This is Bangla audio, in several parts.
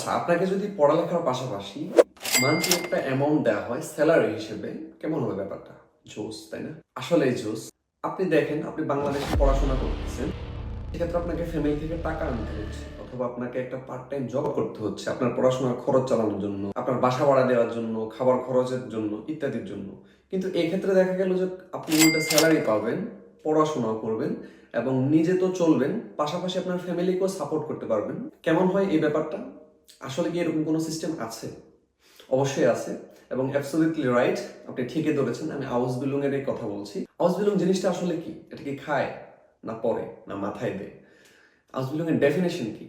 আচ্ছা আপনাকে যদি পড়ালেখার পাশাপাশি মান্থলি একটা অ্যামাউন্ট দেওয়া হয় স্যালারি হিসেবে, কেমন হবে ব্যাপারটা? জোস, তাই না? আসলে জোস, আপনি দেখেন, আপনি বাংলাদেশে পড়াশোনা করতেছেন, সেক্ষেত্রে আপনাকে ফ্যামিলি থেকে টাকা আনতে হচ্ছে, অথবা আপনাকে একটা পার্ট টাইম জব করতে হচ্ছে, আপনার পড়াশোনার খরচ চালানোর জন্য, আপনার বাসা ভাড়া দেওয়ার জন্য, খাবার খরচের জন্য, ইত্যাদির জন্য। কিন্তু এক্ষেত্রে দেখা গেল যে আপনি উল্টা স্যালারি পাবেন পড়াশোনা করবেন, এবং নিজে তো চলবেন, পাশাপাশি আপনার ফ্যামিলিকেও সাপোর্ট করতে পারবেন। কেমন হয় এই ব্যাপারটা? আসলে কি এরকম কোনো সিস্টেম আছে? অবশ্যই আছে এবং অ্যাবসলিউটলি রাইট আপনি ঠিকই ধরেছেন, আমি আউস বিলুং এর কথা বলছি। আউস বিলুং জিনিসটা আসলে কি? এটা কি খায় না পরে না মাথায় দেয়? আউস বিলুং এর ডেফিনেশন কি?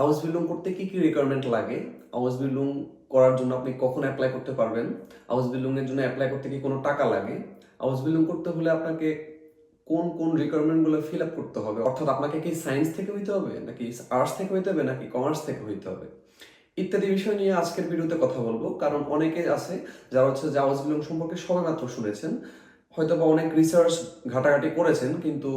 আউস বিলুং করতে কি কি রিকোয়ারমেন্ট লাগে? আউস বিলুং করার জন্য আপনি কখন অ্যাপ্লাই করতে পারবেন? আউস বিলুং এর জন্য অ্যাপ্লাই করতে কি কোনো টাকা লাগে? আউস বিলুং করতে হলে আপনাকে কোন কোন রিকোয়ারমেন্টগুলো ফিল আপ করতে হবে? অর্থাৎ আপনাকে কি সায়েন্স থেকে হইতে হবে? নাকি আর্টস থেকে হইতে হবে? নাকি কমার্স থেকে হইতে হবে? ইত্যাদি বিষয় নিয়ে আজকের ভিডিওতে কথা বলব। কারণ অনেকে আছে যারা হচ্ছে জাওয়াজ বিলং সম্পর্কে সবেমাত্র শুনেছেন। হয়তো বা অনেক রিসার্চ ঘাটাঘাটি করেছেন, কিন্তু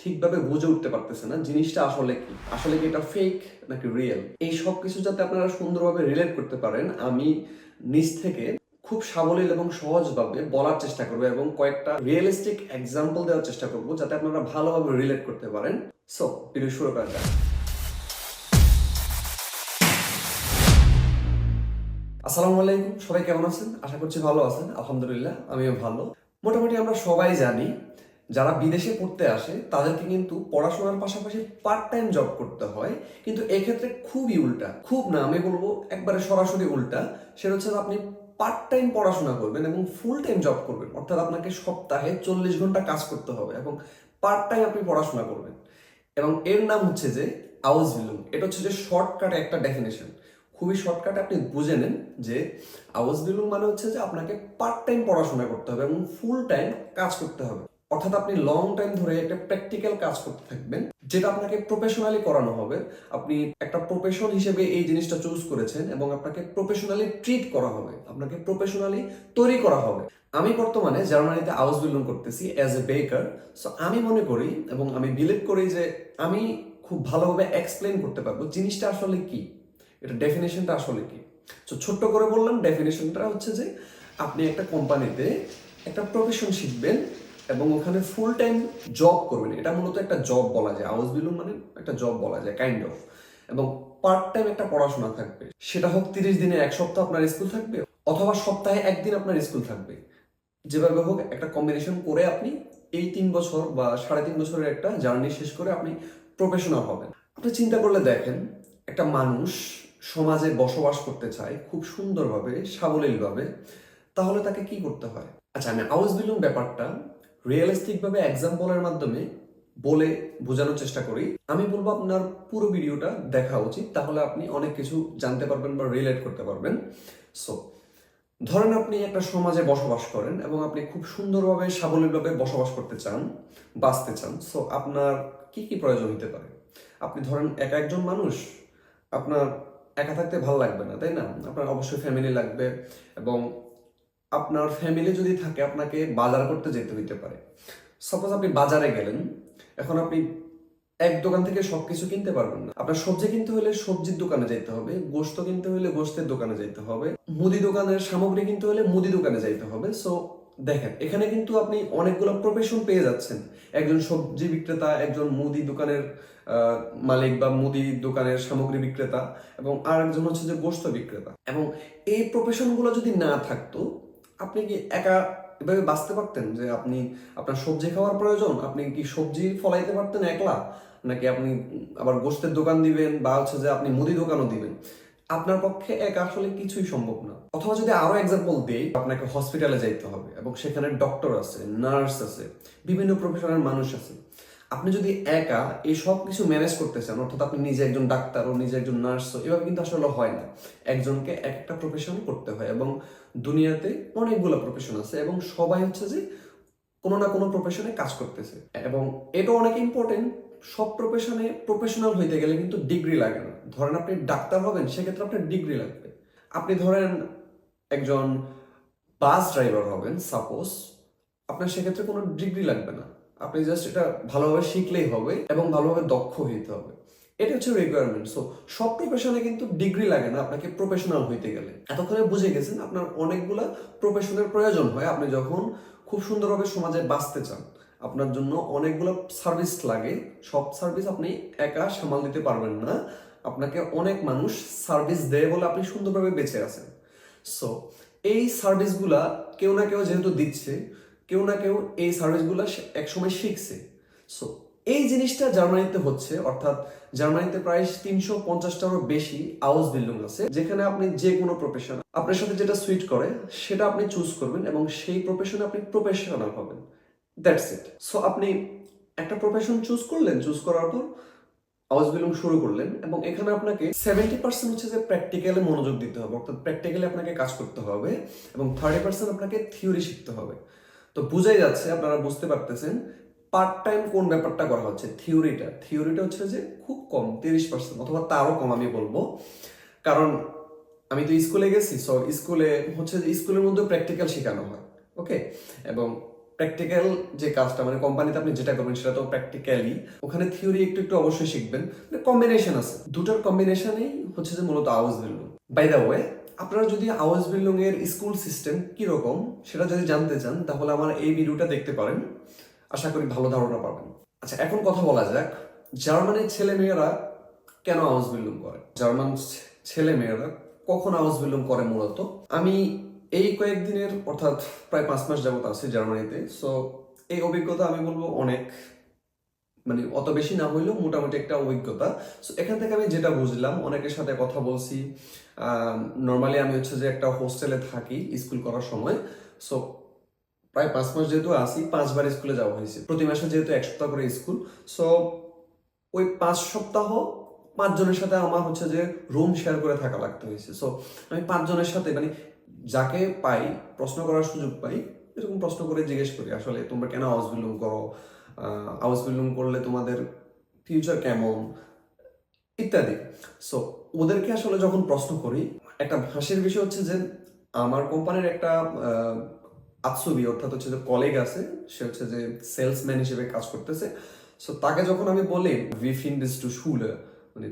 ঠিকভাবে বুঝে উঠতে পারতেছে না জিনিসটা আসলে কি। আসলে কি এটা ফেক নাকি রিয়েল এই সব কিছু যাতে আপনারা সুন্দরভাবে রিলেট করতে পারেন, আমি নিজ থেকে খুব সাবলীল এবং সহজভাবে বলার চেষ্টা করব এবং কয়েকটা রিয়েলিস্টিক এক্সাম্পল দেওয়ার চেষ্টা করব যাতে আপনারা ভালোভাবে রিলেট করতে পারেন। সো ভিডিও শুরু করা যাক। আসসালামু আলাইকুম, সবাই কেমন আছেন? আশা করছি ভালো আছেন। আলহামদুলিল্লাহ, আমিও ভালো। মোটামুটি আমরা সবাই জানি, যারা বিদেশে পড়তে আসে, তাদেরকে কিন্তু পড়াশোনার পাশাপাশি পার্ট টাইম জব করতে হয়। কিন্তু এক্ষেত্রে খুবই উল্টা, খুব না, আমি বলব একবারে সরাসরি উল্টা। সেটা হচ্ছে আপনি পার্ট টাইম পড়াশোনা করবেন এবং ফুল টাইম জব করবেন। অর্থাৎ আপনাকে সপ্তাহে চল্লিশ ঘণ্টা কাজ করতে হবে এবং পার্ট টাইম আপনি পড়াশোনা করবেন। এবং এর নাম হচ্ছে যে আওয়াজ বিলুম এটা হচ্ছে যে শর্টকাটে একটা ডেফিনেশন খুবই শর্টকাটে আপনি বুঝে নেন যে আওয়াজ বিলুম মানে হচ্ছে যে আপনাকে পার্ট টাইম পড়াশোনা করতে হবে এবং ফুল টাইম কাজ করতে হবে। অর্থাৎ আপনি লং টাইম ধরে একটা প্র্যাকটিক্যাল কাজ করতে থাকবেন, যেটা আপনাকে প্রফেশনালি করানো হবে। আপনি একটা প্রফেশন হিসেবে এই জিনিসটা চুজ করেছেন এবং আপনাকে প্রফেশনালি ট্রিট করা হবে। আপনাকে প্রফেশনালি তৈরি করা হবে। আমি বর্তমানে জার্মানিতে আউস বিলং করতেছি অ্যাজ এ বেকার সো আমি মনে করি এবং আমি বিলিভ করি যে আমি খুব ভালোভাবে এক্সপ্লেন করতে পারব জিনিসটা আসলে কি। এটা ডেফিনেশনটা আসলে কি। তো ছোট্ট করে বললাম ডেফিনেশনটা হচ্ছে যে আপনি একটা কোম্পানিতে একটা প্রফেশন শিখবেন এবং ওখানে ফুল টাইম জব করবেন। এটা মূলত একটা জব বলা যায়। আউস বিলুম মানে একটা জব বলা যায় কাইন্ড অফ এবং পার্ট টাইম একটা পড়াশোনা থাকবে। সেটা হোক তিরিশ দিনে এক সপ্তাহ আপনার স্কুল থাকবে, অথবা সপ্তাহে একদিন আপনার স্কুল থাকবে। যেভাবে হোক একটা কম্বিনেশন করে আপনি এই তিন বছর বা সাড়ে তিন বছরের একটা জার্নি শেষ করে আপনি প্রফেশনাল হবেন। আপনি চিন্তা করলে দেখেন, একটা মানুষ সমাজে বসবাস করতে চায় খুব সুন্দরভাবে, সাবলীলভাবে, তাহলে তাকে কি করতে হয়? আচ্ছা আমি আউস বিলুম ব্যাপারটা রিয়েলিস্টিকভাবে এক্সাম্পলের মাধ্যমে বলে বোঝানোর চেষ্টা করি। আমি বলব আপনার পুরো ভিডিওটা দেখা উচিত, তাহলে আপনি অনেক কিছু জানতে পারবেন বা রিলেট করতে পারবেন। সো ধরেন আপনি একটা সমাজে বসবাস করেন এবং আপনি খুব সুন্দরভাবে, সাবলীলভাবে বসবাস করতে চান, বাঁচতে চান। সো আপনার কি কি প্রয়োজন হতে পারে? আপনি ধরেন এক একজন মানুষ, আপনার একা থাকতে ভালো লাগবে না, তাই না? আপনার অবশ্যই ফ্যামিলি লাগবে এবং আপনার ফ্যামিলি যদি থাকে, আপনাকে বাজার করতে যেতে হইতে পারে। সাপোজ আপনি বাজারে গেলেন, এখন আপনি এক দোকান থেকে সবকিছু কিনতে পারবেন না। আপনার সবজি কিনতে হলে সবজির দোকানে যেতে হবে, গোস্ত কিনতে হলে গোস্তের দোকানে যেতে হবে, মুদি দোকানের সামগ্রী কিনতে হলে মুদি দোকানে যাইতে হবে। সো দেখেন, এখানে কিন্তু আপনি অনেকগুলো প্রফেশন পেয়ে যাচ্ছেন। একজন সবজি বিক্রেতা, একজন মুদি দোকানের মালিক বা মুদি দোকানের সামগ্রী বিক্রেতা, এবং আর একজন হচ্ছে যে গোস্ত বিক্রেতা। এবং এই প্রফেশনগুলো যদি না থাকতো আপনি কি একা এভাবে বাঁচতে পারতেন? যে আপনি আপনার সবজি খাওয়ার প্রয়োজন, আপনি কি সবজি ফলাইতে পারতেন একলা? নাকি আপনি আবার গোস্তের দোকান দিবেন বা হচ্ছে যে আপনি মুদি দোকানও দিবেন? আপনার পক্ষে এক আসলে কিছুই সম্ভব না। অথবা যদি আরও এক্সাম্পল দেই, আপনাকে হসপিটালে যাইতে হবে এবং সেখানে ডক্টর আছে নার্স আছে, বিভিন্ন প্রফেশনের মানুষ আছে। আপনি যদি একা এই সব কিছু ম্যানেজ করতে চান, অর্থাৎ আপনি নিজে একজন ডাক্তার ও নিজে একজন নার্স এভাবে কিন্তু আসলে হয় না। একজনকে এক একটা প্রফেশন করতে হয় এবং দুনিয়াতে অনেকগুলো প্রফেশন আছে এবং সবাই হচ্ছে যে কোনো না কোনো প্রফেশনে কাজ করতেছে। এবং এটা অনেক ইম্পর্টেন্ট সব প্রফেশনে প্রফেশনাল হইতে গেলে কিন্তু ডিগ্রি লাগে না। ধরেন আপনি ডাক্তার হবেন, সেক্ষেত্রে আপনার ডিগ্রি লাগবে। আপনি ধরেন একজন বাস ড্রাইভার হবেন সাপোজ আপনার সেক্ষেত্রে কোনো ডিগ্রি লাগবে না। আপনি জাস্ট এটা ভালোভাবে শিখলেই হবে এবং ভালোভাবে দক্ষ হইতে হবে। এটা হচ্ছে রিকোয়ারমেন্ট সো সব প্রফেশনে কিন্তু ডিগ্রি লাগে না আপনাকে প্রফেশনাল হইতে গেলে। এতক্ষণে বুঝে গেছেন আপনার অনেকগুলা প্রফেশনের প্রয়োজন হয়। আপনি যখন খুব সুন্দরভাবে সমাজে বাঁচতে চান, আপনার জন্য অনেকগুলো সার্ভিস লাগে। সব সার্ভিস আপনি একা সামাল দিতে পারবেন না। আপনাকে অনেক মানুষ সার্ভিস দেয় বলে আপনি সুন্দরভাবে বেঁচে আছেন। সো এই সার্ভিসগুলা কেউ না কেউ যেহেতু দিচ্ছে কেউ না কেউ এই সার্ভিসগুলো একসময় শিখছে। সো এই জিনিসটা জার্মানিতে হচ্ছে, অর্থাৎ জার্মানিতে প্রায় তিনশো পঞ্চাশটারও বেশি আউস বিল্ডিং আছে, যেখানে আপনি যে কোনো প্রফেশন আপনার সাথে যেটা সুইট করে, সেটা আপনি চুজ করবেন এবং সেই প্রফেশনে আপনি প্রফেশনাল হবেন। দ্যাটস ইট সো আপনি একটা প্রফেশন চুজ করলেন চুজ করার পর আওয়াজ বিলং শুরু করলেন এবং এখানে আপনাকে সেভেন্টি পার্সেন্ট হচ্ছে যে প্র্যাকটিক্যালে মনোযোগ দিতে হবে, অর্থাৎ প্র্যাকটিক্যালি আপনাকে কাজ করতে হবে এবং থার্টি পার্সেন্ট আপনাকে থিওরি শিখতে হবে। তো বুঝাই যাচ্ছে, আপনারা বুঝতে পারতেছেন পার্ট টাইম কোন ব্যাপারটা করা হচ্ছে? থিওরিটা থিওরিটা হচ্ছে যে খুব কম, তিরিশ পার্সেন্ট অথবা তারও কম আমি বলব। কারণ আমি তো স্কুলে গেছি সো স্কুলে হচ্ছে যে স্কুলের মধ্যে প্র্যাকটিক্যাল শেখানো হয় ওকে এবং প্র্যাকটিক্যাল যে কাজটা মানে কোম্পানিতে আপনি যেটা করবেন সেটা তো প্র্যাকটিক্যালি ওখানে থিওরি একটু একটু অবশ্যই শিখবেন। কম্বিনেশন আছে। দুটোর কম্বিনেশনেই হচ্ছে যে মূলত আওয়াজ বিল্ডিং বাই দ্য ওয়ে আপনারা যদি আওয়াজ বিল্ডিং এর স্কুল সিস্টেম কীরকম সেটা যদি জানতে চান, তাহলে আমার এই ভিডিওটা দেখতে পারেন। আশা করি ভালো ধারণা পাবেন। আচ্ছা এখন কথা বলা যাক। জার্মানির ছেলে মেয়েরা কেন আওয়াজ বিল্ডিং করে? জার্মান ছেলে মেয়েরা কখন আওয়াজ বিল্ডিং করে মূলত? আমি এই কয়েকদিনের, অর্থাৎ প্রায় পাঁচ মাস যাবত আছি জার্মানিতে সো এই অভিজ্ঞতা আমি বলব অনেক। মানে অত বেশি না হইলেও মোটামুটি একটা অভিজ্ঞতা। সো এখান থেকে আমি যেটা বুঝলাম, অনেকের সাথে কথা বলছি নর্মালি আমি হচ্ছে যে একটা হোস্টেলে থাকি স্কুল করার সময়। সো প্রায় পাঁচ মাস যেহেতু আসি পাঁচবার স্কুলে যাওয়া হয়েছে। প্রতি মাসে যেহেতু এক সপ্তাহ করে স্কুল সো ওই পাঁচ সপ্তাহ পাঁচজনের সাথে আমার হচ্ছে যে রুম শেয়ার করে থাকা লাগতে হয়েছে। সো আমি পাঁচজনের সাথে মানে যাকে পাই, প্রশ্ন করার সুযোগ পাই, এরকম প্রশ্ন করে জিজ্ঞেস করি, আসলে তোমরা কেন হাউস বিল্ডিং করো? হাউস বিল্ডিং করলে তোমাদের ফিউচার কেমন, ইত্যাদি। সো ওদেরকে আসলে যখন প্রশ্ন করি, একটা হাসির বিষয় হচ্ছে যে, আমার কোম্পানির একটা আতসুবি অর্থাৎ হচ্ছে যে কলিগ আছে, সে হচ্ছে যে সেলসম্যান হিসেবে কাজ করতেছে। সো তাকে যখন আমি বলি উই ফিন্ডিস টু শুল মানে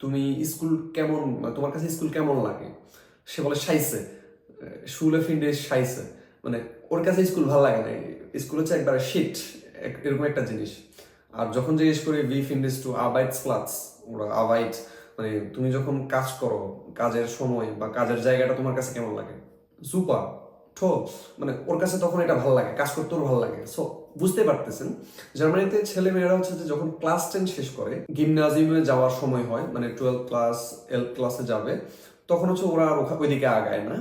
তুমি স্কুল কেমন, তোমার কাছে স্কুল কেমন লাগে? সে বলে সাইসে শুলে ফিন্ডিস সাইসে মানে ওর কাছে স্কুল ভালো লাগে না স্কুল হচ্ছে একবার শিট এরকম একটা জিনিস। আর যখন জিজ্ঞেস করি ভি ফিন্ডিস টু আবাইটস প্লাস ওরা আবাইট মানে তুমি যখন কাজ করো, কাজের সময় বা কাজের জায়গাটা তোমার কাছে কেমন লাগে? সুপার ঠো মানে ওর কাছে তখন এটা ভালো লাগে, কাজ করতে ওর ভালো লাগে। সো বুঝতে পারতেছেন? জার্মানিতে ছেলে মেয়েরা হচ্ছে যে যখন ক্লাস টেন শেষ করে গিমনাজিয়ামে যাওয়ার সময় হয় মানে টুয়েলভ ক্লাস এল ক্লাসে যাবে, তখন হচ্ছে ওরা আর ওইদিকে আগায় না।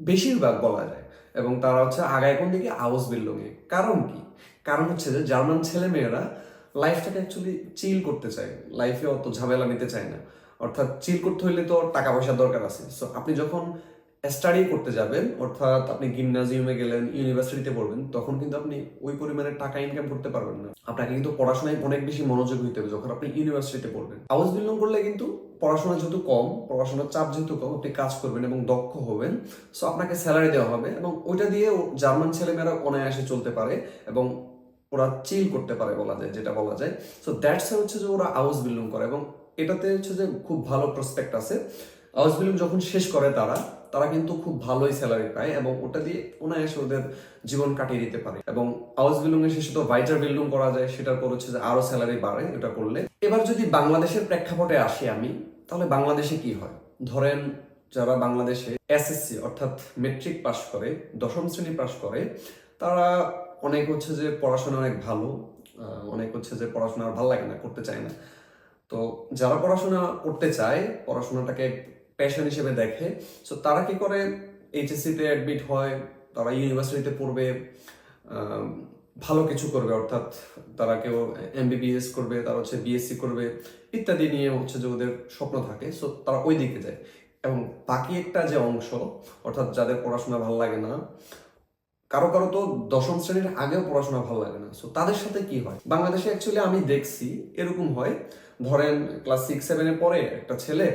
বেশিরভাগ বলা যায়। এবং তারা হচ্ছে আগায় কোন দিকে? আওয়াজ বিল্ডিংয়ে কারণ কি? কারণ হচ্ছে যে জার্মান ছেলে মেয়েরা লাইফটাকে অ্যাকচুয়ালি চিল করতে চায়। লাইফে অত ঝামেলা নিতে চায় না। অর্থাৎ চিল করতে হইলে তো টাকা পয়সার দরকার আছে। সো আপনি যখন স্টাডি করতে যাবেন, অর্থাৎ আপনি গিমনাজিয়ামে গেলেন ইউনিভার্সিটিতে পড়বেন, তখন কিন্তু আপনি ওই পরিমাণে টাকা ইনকাম করতে পারবেন না। আপনাকে কিন্তু পড়াশোনায় অনেক বেশি মনোযোগ হইতে হবে যখন আপনি ইউনিভার্সিটিতে পড়বেন। আওয়াজ বিল্ডিং করলে কিন্তু পড়াশোনা যেহেতু কম, পড়াশোনার চাপ যেহেতু কম, আপনি কাজ করবেন এবং দক্ষ হবেন সো আপনাকে স্যালারি দেওয়া হবে এবং ওইটা দিয়ে জার্মান ছেলেমেয়েরা অনায়াসে চলতে পারে এবং ওরা চিল করতে পারে বলা যায়, যেটা বলা যায়। সো দ্যাটস হচ্ছে যে ওরা আউস বিল্ডিং করে এবং এটাতে হচ্ছে যে খুব ভালো প্রসপেক্ট আছে। আউস বিল্ডিং যখন শেষ করে তারা তারা কিন্তু খুব ভালোই স্যালারি পায় এবং ওটা দিয়ে অনায়াসে ওদের জীবন কাটিয়ে দিতে পারে। এবং হাউস বিল্ডিং এর শেষে তো ভাইটার বিল্ডিং করা যায়, সেটার পর হচ্ছে যে আরও স্যালারি বাড়ে, এটা করলে। এবার যদি বাংলাদেশের প্রেক্ষাপটে আসি আমি, তাহলে বাংলাদেশে কি হয়? ধরেন যারা বাংলাদেশে এসএসসি অর্থাৎ মেট্রিক পাস করে, দশম শ্রেণি পাস করে, তারা অনেক হচ্ছে যে পড়াশোনা অনেক ভালো অনেক হচ্ছে যে পড়াশোনা আর ভালো লাগে না, করতে চায় না। তো যারা পড়াশোনা করতে চায়, পড়াশোনাটাকে প্যাশন হিসেবে দেখে। সো তারা কি করে? এইচএসসিতে অ্যাডমিট হয়, তারা ইউনিভার্সিটিতে পড়বে ভালো কিছু করবে, অর্থাৎ তারা কেউ এমবিবিএস করবে, তারা হচ্ছে বিএসসি করবে, ইত্যাদি নিয়ে হচ্ছে যে ওদের স্বপ্ন থাকে। সো তারা ওই দিকে যায়। এবং বাকি একটা যে অংশ, অর্থাৎ যাদের পড়াশোনা ভালো লাগে না, কারও কারও তো দশম শ্রেণির আগেও পড়াশোনা ভালো লাগে না। সো তাদের সাথে কি হয়? বাংলাদেশে অ্যাকচুয়ালি আমি দেখছি, এরকম হয়। ধরেন ক্লাস সিক্স সেভেনের পরে একটা ছেলে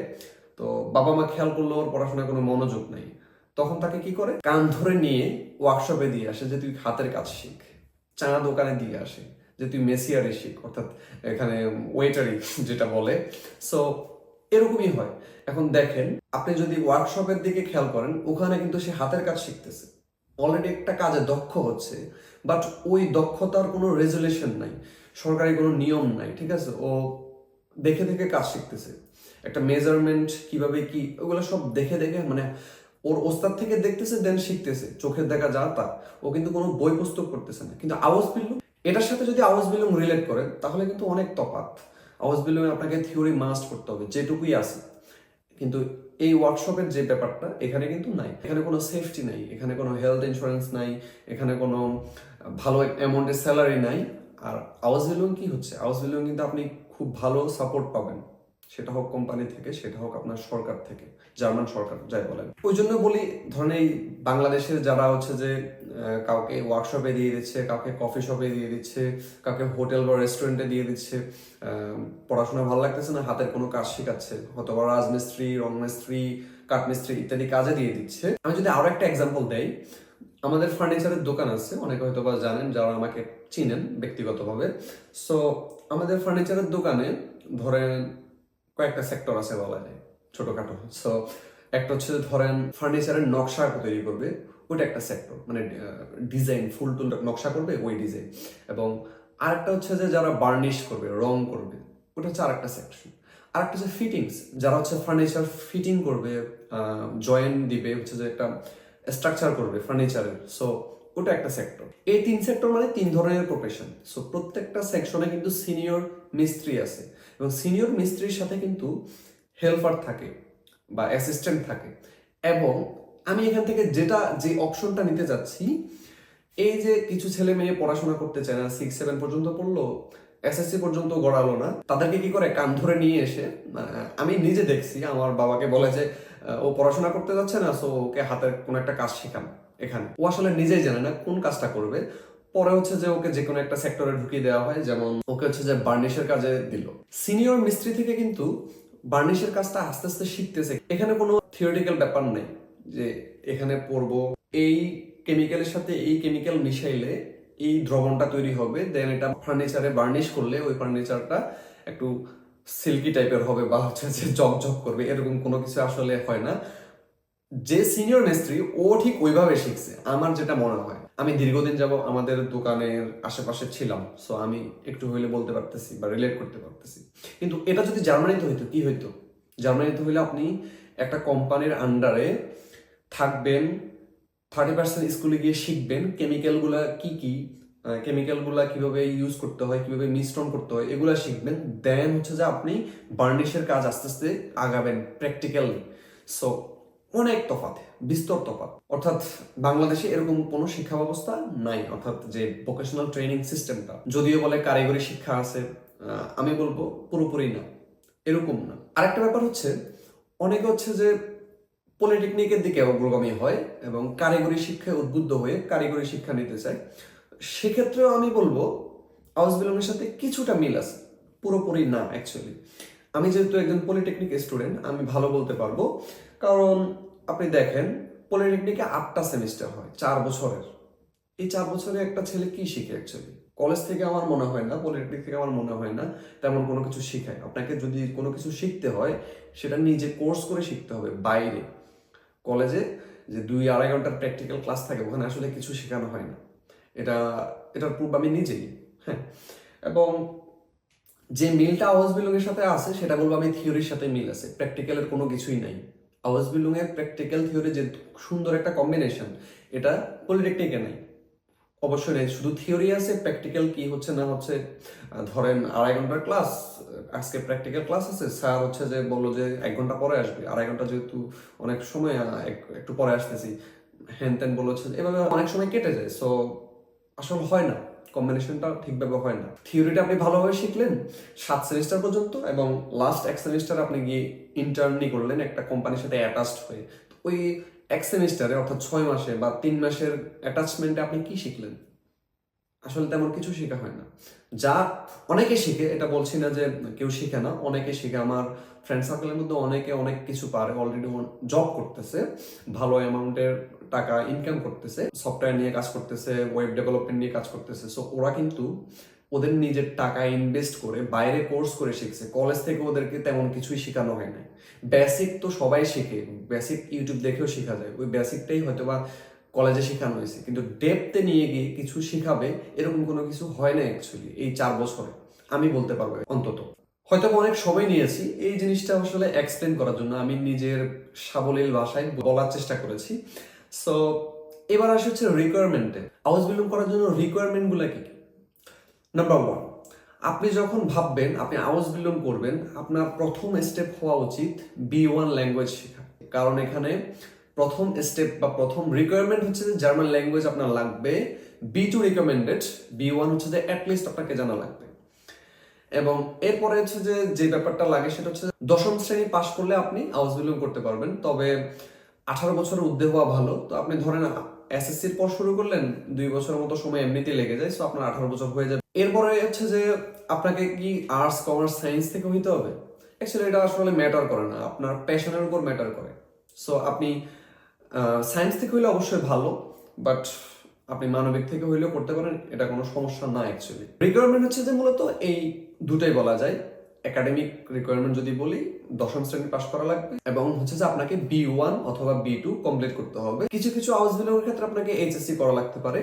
তো বাবা মা খেয়াল করল ওর পড়াশোনায় কোনো মনোযোগ নেই। তখন তাকে কি করে? কান ধরে নিয়ে ওয়ার্কশপে দিয়ে আসে যে, তুই হাতের কাজ শিখ। চা দোকানে দিয়ে আসে যে, তুই মেসিয়ারি শিখ। অর্থাৎ এখানে ওয়েটারি যেটা বলে। সো এরকমই হয়। এখন দেখেন, আপনি যদি ওয়ার্কশপের দিকে খেয়াল করেন, ওখানে কিন্তু সে হাতের কাজ শিখতেছে। অলরেডি একটা কাজে দক্ষ হচ্ছে বাট ওই দক্ষতার কোনো রেজুলেশন নাই। সরকারি কোনো নিয়ম নাই, ঠিক আছে? ও দেখে দেখে কাজ শিখতেছে। একটা মেজারমেন্ট কীভাবে কি, ওগুলো সব দেখে দেখে মানে ওর ওস্তাদ থেকে দেখতেছে দেন শিখতেছে। চোখের দেখা যা তা। ও কিন্তু কোনো বই পুস্তক করতেছে না। কিন্তু আওয়াজ বিল্লুম এটার সাথে যদি আওয়াজ বিল্লুম রিলেট করেন, তাহলে কিন্তু অনেক তফাৎ। আওয়াজ বিল্লুমে আপনাকে থিওরি মাস্ট করতে হবে, যেটুকুই আছে। কিন্তু এই ওয়ার্কশপের যে ব্যাপারটা, এখানে কিন্তু নাই। এখানে কোনো সেফটি নাই, এখানে কোনো হেলথ ইন্স্যুরেন্স নাই, এখানে কোনো ভালো অ্যামাউন্টের স্যালারি নাই। আর আওয়াজ বিলুং কি হচ্ছে? আওয়াজ বিলুং কিন্তু আপনি খুব ভালো সাপোর্ট পাবেন। সেটা হোক কোম্পানি থেকে, সেটা হোক আপনার সরকার থেকে, জার্মান সরকার, যাই বলেন। ওই জন্য বলি, ধরেন এই বাংলাদেশের যারা হচ্ছে যে কাউকে ওয়ার্কশপে দিয়ে দিচ্ছে, কাউকে কফি শপে দিয়ে দিচ্ছে, কাউকে হোটেল বা রেস্টুরেন্টে দিয়ে দিচ্ছে পড়াশোনা ভালো লাগতেছে না, হাতের কোনো কাজ শেখাচ্ছে অথবা রাজমিস্ত্রি, রংমিস্ত্রি, কাঠমিস্ত্রি ইত্যাদি কাজে দিয়ে দিচ্ছে। আমি যদি আরও একটা এক্সাম্পল দেই, আমাদের ফার্নিচারের দোকান আছে, অনেকে হয়তো বা জানেন, যারা আমাকে চিনেন ব্যক্তিগতভাবে। সো আমাদের ফার্নিচারের দোকানে ধরেন কয়েকটা সেক্টর আছে বলা যায়, ছোটখাটো। সো একটা হচ্ছে ধরেন ফার্নিচারের নকশা তৈরি করবে, ওইটা একটা সেক্টর মানে ডিজাইন ফুল টুল নকশা করবে ওই ডিজাইন এবং আরেকটা হচ্ছে যে যারা বার্নিশ করবে, রং করবে, ওটা হচ্ছে আরেকটা সেকশন আরেকটা হচ্ছে ফিটিংস যারা হচ্ছে ফার্নিচার ফিটিং করবে জয়েন্ট দিবে, হচ্ছে যে একটা স্ট্রাকচার করবে ফার্নিচারের সো ওটা একটা সেক্টর এই তিন সেক্টর মানে তিন ধরনের প্রফেশন সো প্রত্যেকটা সেকশনে কিন্তু সিনিয়র মিস্ত্রি আছে এবং সিনিয়র মিস্ত্রির সাথে কিন্তু হেল্পার থাকে বা অ্যাসিস্ট্যান্ট থাকে। এবং আমি এখান থেকে যেটা, যে অপশনটা নিতে যাচ্ছি, এই যে কিছু ছেলে মেয়ে পড়াশোনা করতে চায় না সিক্স সেভেন পর্যন্ত পড়ল এসএসসি পর্যন্ত গড়ালো না, তাদেরকে কি করে কান ধরে নিয়ে এসে আমি নিজে দেখছি, আমার বাবাকে বলে যে ও পড়াশোনা করতে যাচ্ছে না সো ওকে হাতের কোনো একটা কাজ শেখান। এখানে। ও আসলে নিজেই জানে না কোন কাজটা করবে। পরে হচ্ছে যে ওকে যে কোনো একটা সেক্টরে ঢুকিয়ে দেওয়া হয়, যেমন ওকে হচ্ছে যে বার্নিশের কাজে দিল। সিনিয়র মিস্ত্রি থেকে কিন্তু বার্নিশের কাজটা আস্তে আস্তে শিখতেছে। এখানে কোনো থিওরিটিক্যাল ব্যাপার নেই যে এখানে পড়ব এই কেমিক্যালের সাথে এই কেমিক্যাল মিশাইলে এই দ্রবণটা তৈরি হবে। দেন এটা ফার্নিচারে বার্নিশ করলে ওই ফার্নিচারটা একটু সিল্কি টাইপের হবে বা হচ্ছে যে জক করবে। এরকম কোনো কিছু আসলে হয় না। যে সিনিয়র মিস্ত্রি, ও ঠিক ওইভাবে শিখছে। আমার যেটা মনে হয়, আমি দীর্ঘদিন যাব আমাদের দোকানের আশেপাশে ছিলাম সো আমি একটু হইলে বলতে পারতেছি বা রিলেট করতে পারতেছি। কিন্তু এটা যদি জার্মানিতে হইতো, কি হইতো? জার্মানিতে হইলে আপনি একটা কোম্পানির আন্ডারে থাকবেন থার্টি পার্সেন্ট স্কুলে গিয়ে শিখবেন কেমিক্যালগুলা কি কি কেমিক্যালগুলা কীভাবে ইউজ করতে হয়, কীভাবে মিশ্রণ করতে হয়, এগুলা শিখবেন। দেন হচ্ছে যে আপনি বার্নিশের কাজ আস্তে আস্তে আগাবেন প্র্যাকটিক্যালি সো অনেক তফাৎ বিস্তর তফাৎ অর্থাৎ বাংলাদেশে এরকম কোনো শিক্ষা ব্যবস্থা নাই, অর্থাৎ যে ভোকেশনাল ট্রেনিং সিস্টেমটা যদিও বলে কারিগরি শিক্ষা আছে আমি বলব পুরোপুরি না, এরকম না। আরেকটা ব্যাপার হচ্ছে, অনেকে হচ্ছে যে পলিটেকনিকের দিকে অগ্রগামী হয় এবং কারিগরি শিক্ষায় উদ্বুদ্ধ হয়ে কারিগরি শিক্ষা নিতে চায়। সেক্ষেত্রেও আমি বলব, আওয়াজ বিলমের সাথে কিছুটা মিল আছে, পুরোপুরি না অ্যাকচুয়ালি আমি যেহেতু একজন পলিটেকনিক স্টুডেন্ট আমি ভালো বলতে পারব। কারণ আপনি দেখেন, পলিটেকনিকে আটটা সেমিস্টার হয়, চার বছরের। এই চার বছরে একটা ছেলে কি শিখে অ্যাকচুয়ালি কলেজ থেকে আমার মনে হয় না, পলিটেকনিক থেকে আমার মনে হয় না, তেমন কোনো কিছু শিখায় আপনাকে যদি কোনো কিছু শিখতে হয়, সেটা নিজে কোর্স করে শিখতে হবে, বাইরে। কলেজে যে দুই আড়াই ঘণ্টার প্র্যাকটিক্যাল ক্লাস থাকে, ওখানে আসলে কিছু শেখানো হয় না। এটা, এটার প্রুফ আমি নিজেই হ্যাঁ। এবং যে মিলটা আওয়াজ বিলুংয়ের সাথে আছে, সেটা বলব আমি থিওরির সাথে মিল আছে। প্র্যাকটিক্যালের কোনো কিছুই নাই। আওয়াজ বিলুংয়ের প্র্যাকটিক্যাল থিওরি যে সুন্দর একটা কম্বিনেশন এটা পলিটেকনিকে নাই। অবশ্যই নেই, শুধু থিওরি আছে প্র্যাকটিক্যাল কি হচ্ছে না হচ্ছে ধরেন আড়াই ঘণ্টার ক্লাস আজকে প্র্যাকটিক্যাল ক্লাস আছে, স্যার হচ্ছে যে বলল যে এক ঘণ্টা পরে আসবে, আড়াই ঘণ্টা যেহেতু অনেক সময় একটু পরে আসতেছি হ্যান ত্যান বলে হচ্ছে এভাবে অনেক সময় কেটে যায় সো আসলে হয় না। কম্বিনেশনটা ঠিকভাবে হয় না। থিওরিটা আপনি ভালোভাবে শিখলেন, সাত সেমিস্টার পর্যন্ত এবং লাস্ট এক সেমিস্টার আপনি গিয়ে ইন্টার্নি করলেন একটা কোম্পানির সাথে অ্যাটাচড হয়ে। ওই এক সেমিস্টারে অর্থাৎ ছয় মাসে বা তিন মাসের অ্যাটাচমেন্টে আপনি কি শিখলেন? আসলে তেমন কিছু শেখা হয় না। যা অনেকে শিখে, এটা বলছি না যে কেউ শিখে না, অনেকে শিখে। আমার ফ্রেন্ড সার্কেলের মধ্যে অনেকে অনেক কিছু পারে অলরেডি জব করতেছে, ভালো অ্যামাউন্টের টাকা ইনকাম করতেছে সফটওয়্যার নিয়ে কাজ করতেছে ওয়েব ডেভেলপমেন্ট নিয়ে কাজ করতেছে। সো ওরা কিন্তু ওদের নিজের টাকা ইনভেস্ট করে, বাইরে কোর্স করে শিখছে। কলেজ থেকে ওদেরকে তেমন কিছুই শেখানো হয় না বেসিক তো সবাই শেখে। বেসিক ইউটিউব দেখেও শেখা যায়। ওই বেসিকটাই হয়তো বা কলেজে শেখানো হয়েছে। কিন্তু ডেপতে নিয়ে গিয়ে কিছু শেখাবে, এরকম কোনো কিছু হয় না অ্যাকচুয়ালি এই চার বছরে। আমি বলতে পারব অন্তত। হয়তো অনেক সময় নিয়েছি। এই জিনিসটা আসলে এক্সপ্লেন করার জন্য আমি নিজের সাবলীল ভাষায় বলার চেষ্টা করেছি। সো এবার আসে হচ্ছে রিকোয়ারমেন্টে আওয়াজ বিলং করার জন্য রিকোয়ারমেন্টগুলো কি নাম্বার ওয়ান আপনি যখন ভাববেন, আপনি আওয়াজ বিলং করবেন, আপনার প্রথম স্টেপ হওয়া উচিত বি ওয়ান ল্যাঙ্গুয়েজ শেখা। কারণ এখানে প্রথম স্টেপ বা প্রথম রিকোয়ারমেন্ট হচ্ছে যে জার্মান ল্যাঙ্গুয়েজ আপনার লাগবে B two recommended B one হচ্ছে যে অ্যাটলিস্ট আপনাকে জানা লাগবে। এবং এরপরে হচ্ছে যে যে ব্যাপারটা লাগে সেটা হচ্ছে দশম শ্রেণি পাশ করলে আপনি আওয়াজ বিলং করতে পারবেন। তবে আঠারো বছরের উদ্যোগ হওয়া ভালো। তো আপনি ধরেন এসএসসির পর শুরু করলেন, দুই বছরের মতো সময় এমনিতেই লেগে যায় সো আপনার আঠারো বছর হয়ে যাবে। এরপরে হচ্ছে যে, আপনাকে কি আর্টস কমার্স সায়েন্স থেকে হইতে হবে? অ্যাকচুয়ালি এটা আসলে ম্যাটার করে না, আপনার প্যাশনের উপর ম্যাটার করে। সো আপনি সায়েন্স থেকে হইলে অবশ্যই ভালো বাট আপনি মানবিক থেকে হইলেও করতে পারেন, এটা কোনো সমস্যা না অ্যাকচুয়ালি রিকোয়ারমেন্ট হচ্ছে যে মূলত এই দুটাই বলা যায়। একাডেমিক রিকোয়ারমেন্ট যদি বলি, দশম শ্রেণি পাশ করা লাগবে এবং হচ্ছে যে আপনাকে বি ওয়ান অথবা বি টু কমপ্লিট করতে হবে। কিছু কিছু আওয়াজ বিলংয়ের ক্ষেত্রে আপনাকে এইচএসসি করা লাগতে পারে।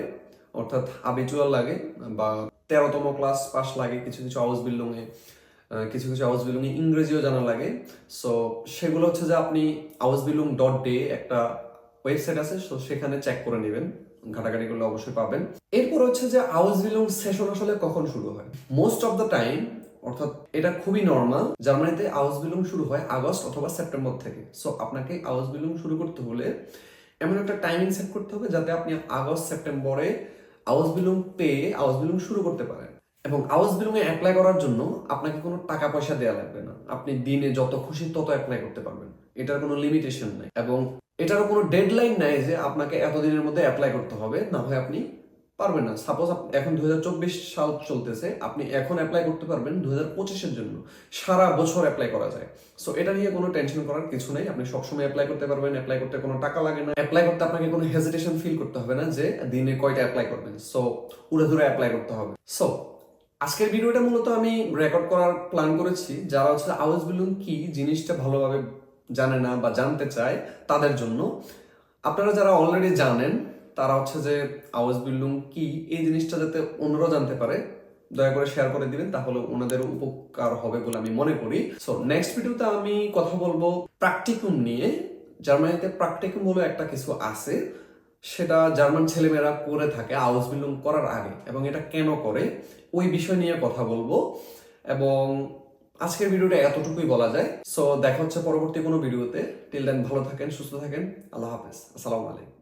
অর্থাৎ হাবিচুয়াল লাগে বা তেরোতম ক্লাস পাস লাগে কিছু কিছু আওয়াজ বিল্ডিংয়ে কিছু কিছু আওয়াজ বিলুং ইংরেজিও জানা লাগে। সো সেগুলো হচ্ছে যে আপনি আওয়াজ বিলুং ডট ডে একটা ওয়েবসাইট আছে সো সেখানে চেক করে নেবেন। ঘাটাঘাটি করলে অবশ্যই পাবেন। এরপর হচ্ছে যে আওয়াজ বিলুং সেশন আসলে কখন শুরু হয়? মোস্ট অফ দ্য টাইম অর্থাৎ এটা খুবই নর্মাল জার্মানিতে আওয়াজ বিলুং শুরু হয় আগস্ট অথবা সেপ্টেম্বর থেকে। সো আপনাকে আওয়াজ বিলুং শুরু করতে হলে এমন একটা টাইমিং সেট করতে হবে যাতে আপনি আগস্ট, সেপ্টেম্বরে আওয়াজ বিলুং পেয়ে আওয়াজ বিলুং শুরু করতে পারেন। এবং আওয়াজ বিলুং এ অ্যাপ্লাই করার জন্য আপনাকে কোনো টাকা পয়সা দেওয়া লাগবে না। আপনি দিনে যত খুশি তত অ্যাপ্লাই করতে পারবেন। এটার কোনো লিমিটেশন নাই। এবং এটারও কোনো ডেডলাইন নাই যে আপনাকে এতদিনের মধ্যে অ্যাপ্লাই করতে হবে। না হয় আপনি পারবেন না। সাপোজ এখন দুই সাল চলতেছে, আপনি এখন অ্যাপ্লাই করতে পারবেন দুই হাজার জন্য। সারা বছর অ্যাপ্লাই করা যায়। সো এটা নিয়ে কোনো টেনশন করার কিছু নেই। আপনি সবসময় অ্যাপ্লাই করতে পারবেন অ্যাপ্লাই করতে কোনো টাকা লাগে না। অ্যাপ্লাই করতে আপনাকে কোনো হেজিটেশন ফিল করতে হবে না যে দিনে কয়টা অ্যাপ্লাই করবেন। সো উড়ে ধরে অ্যাপ্লাই করতে হবে। সো আজকের ভিডিওটা মূলত আমি রেকর্ড করার প্ল্যান করেছি। যারা হচ্ছে আওয়াজ বিলুন কি জিনিসটা ভালোভাবে জানে না বা জানতে চায় তাদের জন্য। আপনারা যারা অলরেডি জানেন তারা হচ্ছে যে আওয়াজ বিল্ডিং কি এই জিনিসটা যাতে অন্যরাও জানতে পারে, দয়া করে শেয়ার করে দিবেন, তাহলে ওনাদের উপকার হবে বলে আমি মনে করি। সো নেক্সট ভিডিওতে আমি কথা বলব প্র্যাকটিকুম নিয়ে। জার্মানিতে প্র্যাকটিকুম বলে একটা কিছু আছে, সেটা জার্মান ছেলেমেয়েরা করে থাকে আউস বিল্ডিং করার আগে, এবং এটা কেন করে ওই বিষয় নিয়ে কথা বলব। এবং আজকের ভিডিওটা এতটুকুই বলা যায়। সো দেখা হচ্ছে পরবর্তী কোনো ভিডিওতে টিল দেন ভালো থাকেন, সুস্থ থাকেন। আল্লাহ হাফেজ। আসসালামু আলাইকুম।